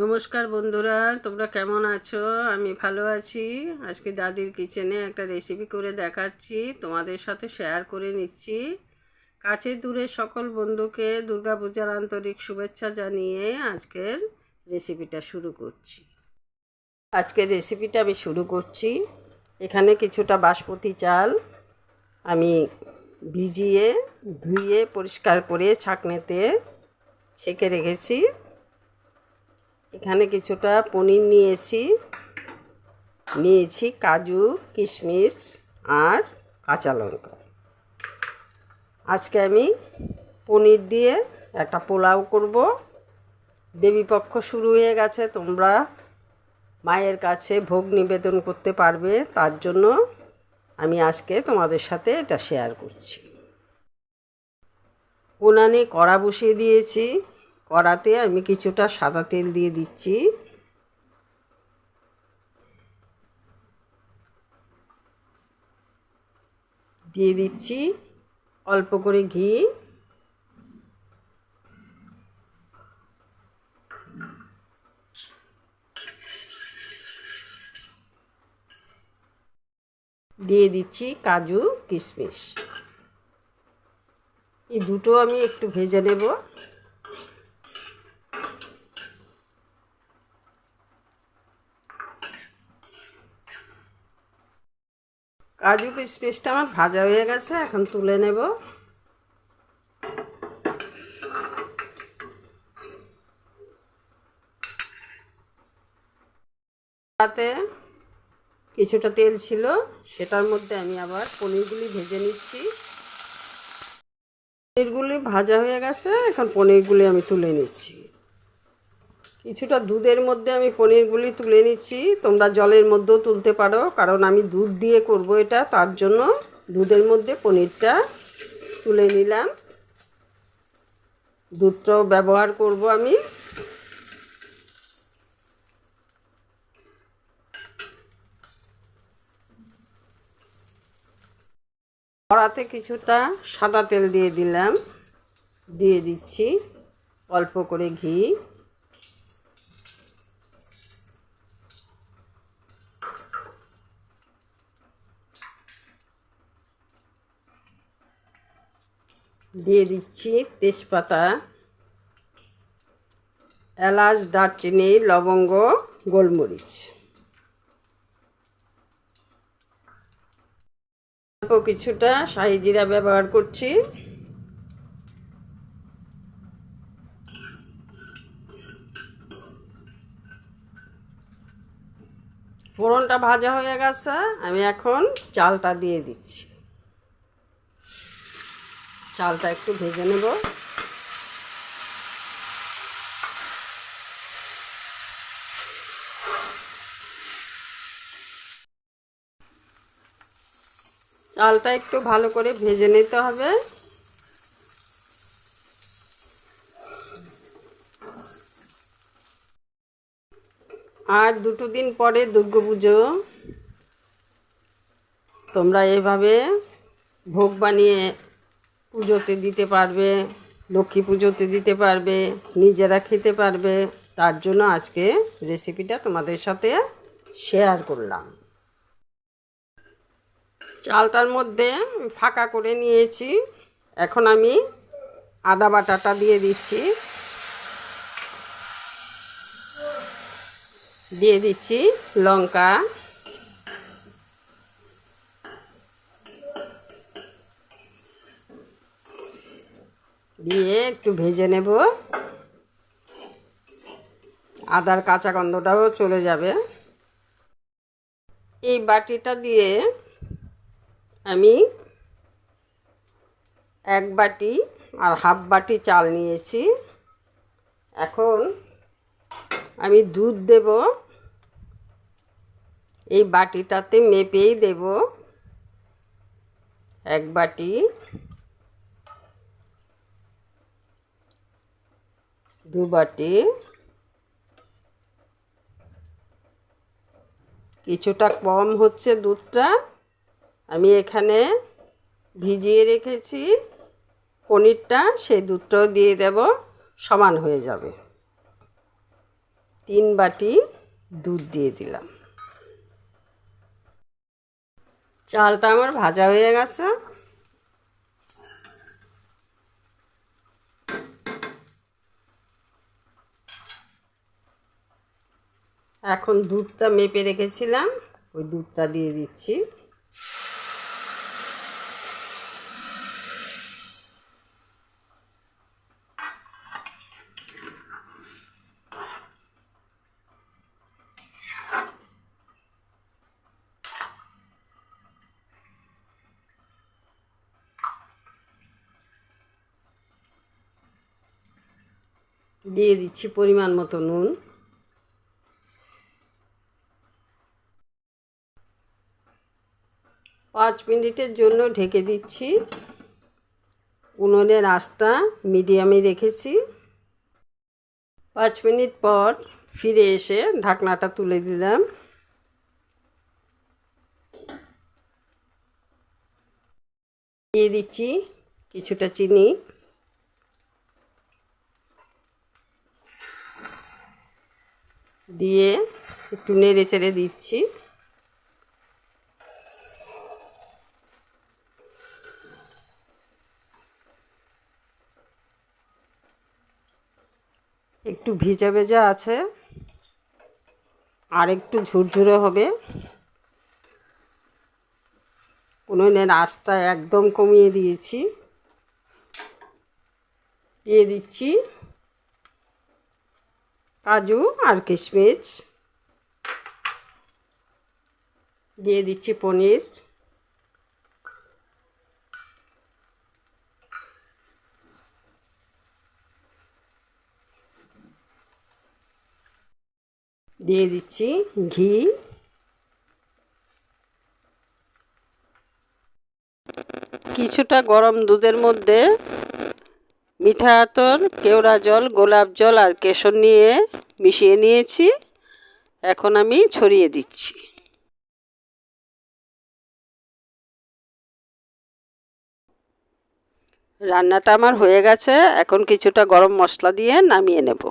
নমস্কার বন্ধুরা, তোমরা কেমন আছো? আমি ভালো আছি। আজকে দাদির কিচেনে একটা রেসিপি করে দেখাচ্ছি, তোমাদের সাথে শেয়ার করে নিচ্ছি। কাছে দূরে সকল বন্ধুকে দুর্গাপূজার আন্তরিক শুভেচ্ছা জানিয়ে আজকের রেসিপিটা শুরু করছি। আজকের রেসিপিটা আমি শুরু করছি। এখানে কিছুটা বাসমতি চাল আমি ভিজিয়ে, ধুয়ে, পরিষ্কার করে ছাঁকনেতে ছেঁকে রেখেছি। এখানে কিছুটা পনির নিয়েছি। নিয়েছি কাজু, কিশমিশ আর কাঁচা লঙ্কা। আজকে আমি পনির দিয়ে একটা পোলাও করব। দেবীপক্ষ শুরু হয়ে গেছে, তোমরা মায়ের কাছে ভোগ নিবেদন করতে পারবে, তার জন্য আমি আজকে তোমাদের সাথে এটা শেয়ার করছি। উনানে কড়া বসিয়ে দিয়েছি কড়াতে আমি কিছুটা সাদা তেল দিয়ে দিচ্ছি। দিয়ে দিচ্ছি অল্প করে ঘি। দিয়ে দিচ্ছি কাজু কিশমিশ। এই দুটো আমি একটু ভেজে নেব। কাজু কিশমিশটা আমার ভাজা হয়ে গেছে, এখন তুলে নেব। তাতে কিছুটা তেল ছিল, সেটার মধ্যে আমি আবার পনিরগুলি ভেজে নিচ্ছি। পনিরগুলি ভাজা হয়ে গেছে, এখন পনিরগুলি আমি তুলে নিচ্ছি। কিছুটা দুধের মধ্যে আমি পনিরগুলি তুলে নিচ্ছি। তোমরা জলের মধ্যেও তুলতে পারো, কারণ আমি দুধ দিয়ে করব এটা, তার জন্য দুধের মধ্যে পনিরটা তুলে নিলাম। দুধটাও ব্যবহার করব আমি। কড়াতে কিছুটা সাদা তেল দিয়ে দিলাম, দিয়ে দিচ্ছি অল্প করে ঘি। দিয়ে দিচ্ছি তেজপাতা, এলাচ, দারচিনি, লবঙ্গ, গোলমরিচ। অল্প কিছুটা শাহি জিরা ব্যবহার করছি। ফোড়নটা ভাজা হয়ে গেছে, আমি এখন চালটা দিয়ে দিচ্ছি। চালটা একটু ভেজে নেব। চালটা একটু ভালো করে ভেজে নিতে হবে। আর দুটো দিন পরে দুর্গাপুজো তোমরা এভাবে ভোগ বানিয়ে পুজোতে দিতে পারবে, লক্ষ্মী পুজোতে দিতে পারবে, নিজেরা খেতে পারবে। তার জন্য আজকে রেসিপিটা তোমাদের সাথে শেয়ার করলাম। চালটার মধ্যে ফাঁকা করে নিয়েছি। এখন আমি আদা বাটাটা দিয়ে দিচ্ছি। দিয়ে দিচ্ছি লঙ্কা দিয়ে একটু ভেজে নেব। আদার কাঁচা গন্ধটাও চলে যাবে। এই বাটিটা দিয়ে আমি এক বাটি আর হাফ বাটি চাল নিয়েছি। এখন আমি দুধ দেব। এই বাটিটাতে মেপেই দেব। এক বাটি দু বাটি। কিছুটা কম হচ্ছে দুধটা। আমি এখানে ভিজিয়ে রেখেছি। পনিরটা, সেই দুধটাও দিয়ে দেব, সমান হয়ে যাবে। তিন বাটি দুধ দিয়ে দিলাম। চালটা আমার ভাজা হয়ে গেছে। এখন দুধটা মেপে রেখেছিলাম ওই দুধটা দিয়ে দিচ্ছি। দিয়ে দিচ্ছি পরিমাণ মতো নুন। পাঁচ মিনিটের জন্য ঢেকে দিচ্ছি। উনুনের আঁচটা মিডিয়ামে রেখেছি। পাঁচ মিনিট পর ফিরে এসে ঢাকনাটা তুলে দিলাম। দিয়ে দিচ্ছি কিছুটা চিনি। দিয়ে একটু নেড়ে চেড়ে দিচ্ছি। একটু ভিজা ভেজা আছে। আর একটু ঝুরঝুরে হবে। উনুনের আঁচটা একদম কমিয়ে দিয়েছি। দিয়ে দিচ্ছি কাজু আর কিশমিশ। দিয়ে দিচ্ছি পনির। দিয়ে দিচ্ছি ঘি। কিছুটা গরম দুধের মধ্যে মিঠা আতর, কেওড়া জল, গোলাপ জল আর কেশর নিয়ে মিশিয়ে নিয়েছি। এখন আমি ছড়িয়ে দিচ্ছি। রান্নাটা আমার হয়ে গেছে। এখন কিছুটা গরম মশলা দিয়ে নামিয়ে নেব।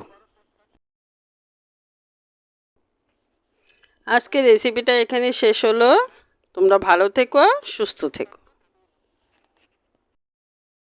আজকে রেসিপিটা এখানে শেষ হলো। তোমরা ভালো থেকো সুস্থ থেকো।